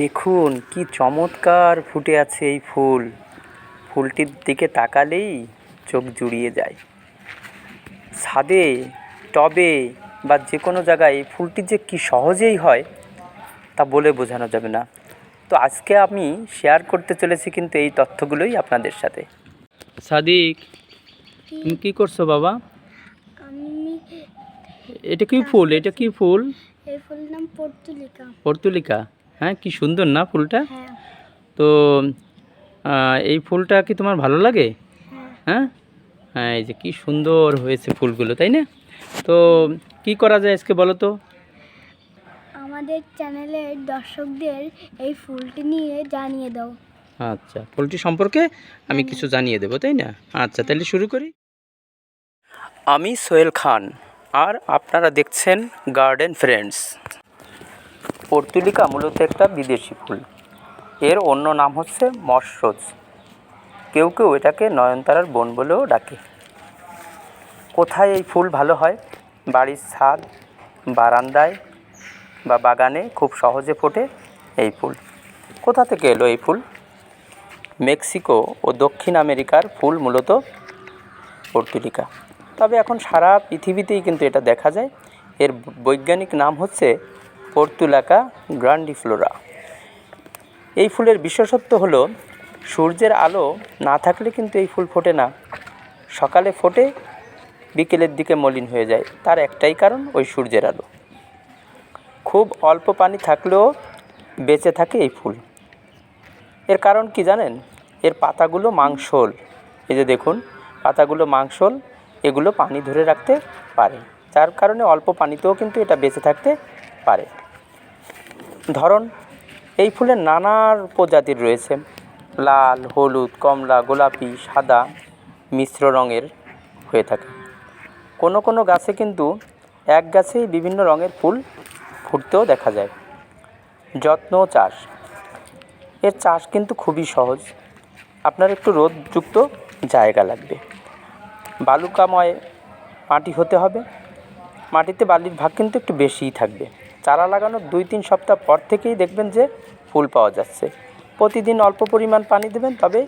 দেখুন কি চমৎকার ফুটে আছে এই ফুল। ফুলটির দিকে তাকালেই চোখ জুড়িয়ে যায়। ছাদে টবে বা যে কোনো জায়গায় এই ফুলটি যে কি সহজেই হয় তা বলে বোঝানো যাবে না। তো আজকে আমি শেয়ার করতে চলেছি কিন্তু এই তথ্যগুলোই আপনাদের সাথে। সাদিক তুমি কী করছ বাবা? এটা কি ফুল? এটা কি ফুল? এই ফুলের নাম পর্তুলিকা। পর্তুলিকা। হ্যাঁ কি সুন্দর না ফুলটা? হ্যাঁ। তো এই ফুলটা কি তোমার ভালো লাগে? হ্যাঁ। হ্যাঁ? হ্যাঁ এই যে কি সুন্দর হয়েছে ফুলগুলো তাই না? তো কি করা যায় আজকে বলো তো? আমাদের চ্যানেলের দর্শকদের এই ফুলটি নিয়ে জানিয়ে দাও। আচ্ছা ফুলটি সম্পর্কে আমি কিছু জানিয়ে দেবো তাই না? আচ্ছা তাহলে শুরু করি। আমি সোহেল খান আর আপনারা দেখছেন গার্ডেন ফ্রেন্ডস পর্তুলিকা মূলত একটা বিদেশি ফুল। এর অন্য নাম হচ্ছে মৎস্যজ। কেউ কেউ এটাকে নয়নতারার বন বলেও ডাকে। কোথায় এই ফুল ভালো হয়? বাড়ির ছাদ, বারান্দায় বা বাগানে খুব সহজে ফোটে এই ফুল। কোথা থেকে এলো এই ফুল? মেক্সিকো ও দক্ষিণ আমেরিকার ফুল মূলত পর্তুলিকা। তবে এখন সারা পৃথিবীতেই কিন্তু এটা দেখা যায়। এর বৈজ্ঞানিক নাম হচ্ছে পর্তুলাকা গ্রান্ডিফ্লোরা। এই ফুলের বিশেষত্ব হলো, সূর্যের আলো না থাকলে কিন্তু এই ফুল ফোটে না। সকালে ফোটে, বিকেলের দিকে মলিন হয়ে যায়। তার একটাই কারণ, ওই সূর্যের আলো। খুব অল্প পানি থাকলেও বেঁচে থাকে এই ফুল। এর কারণ কি জানেন? এর পাতাগুলো মাংসল। এই যে দেখুন, পাতাগুলো মাংসল, এগুলো পানি ধরে রাখতে পারে। যার কারণে অল্প পানিতেও কিন্তু এটা বেঁচে থাকতে পারে। ধরন, এই ফুলের নানা প্রজাতির রয়েছে। লাল, হলুদ, কমলা, গোলাপি, সাদা, মিশ্র রঙের হয়ে থাকে। কোনো কোনো গাছে কিন্তু এক গাছেই বিভিন্ন রঙের ফুল ফুটতেও দেখা যায়। যত্ন চাষ। এর চাষ কিন্তু খুবই সহজ। আপনার একটু রোদযুক্ত জায়গা লাগবে। বালুকাময় মাটি হতে হবে। মাটিতে বালির ভাগ কিন্তু একটু বেশিই থাকবে। চারা লাগানোর দুই তিন সপ্তাহ পর থেকেই দেখবেন যে ফুল পাওয়া যাচ্ছে। প্রতিদিন অল্প পরিমাণ পানি দেবেন, তবে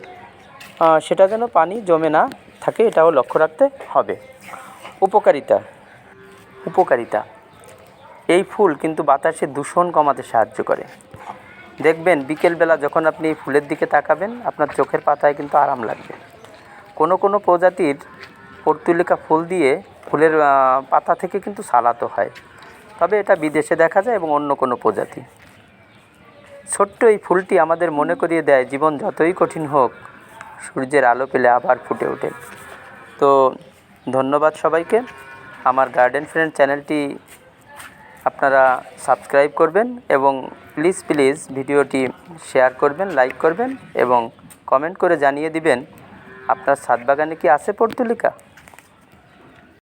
সেটা যেন পানি জমে না থাকে, এটাও লক্ষ্য রাখতে হবে। উপকারিতা। উপকারিতা। এই ফুল কিন্তু বাতাসে দূষণ কমাতে সাহায্য করে। দেখবেন, বিকেলবেলা যখন আপনি এই ফুলের দিকে তাকাবেন, আপনার চোখের পাতায় কিন্তু আরাম লাগবে। কোনো কোনো প্রজাতির পর্তুলিকা ফুল দিয়ে ফুলের পাতা থেকে কিন্তু সালাতো হয়। তবে এটা বিদেশে দেখা যায় এবং অন্য কোনো প্রজাতি। ছোট্ট এই ফুলটি আমাদের মনে করিয়ে দেয়, জীবন যতই কঠিন হোক, সূর্যের আলো পেলে আবার ফুটে ওঠে। তো ধন্যবাদ সবাইকে। আমার গার্ডেন ফ্রেন্ড চ্যানেলটি আপনারা সাবস্ক্রাইব করবেন এবং প্লিজ প্লিজ ভিডিওটি শেয়ার করবেন, লাইক করবেন এবং কমেন্ট করে জানিয়ে দিবেন, আপনার ছাদ বাগানে কি আছে পর্তুলিকা?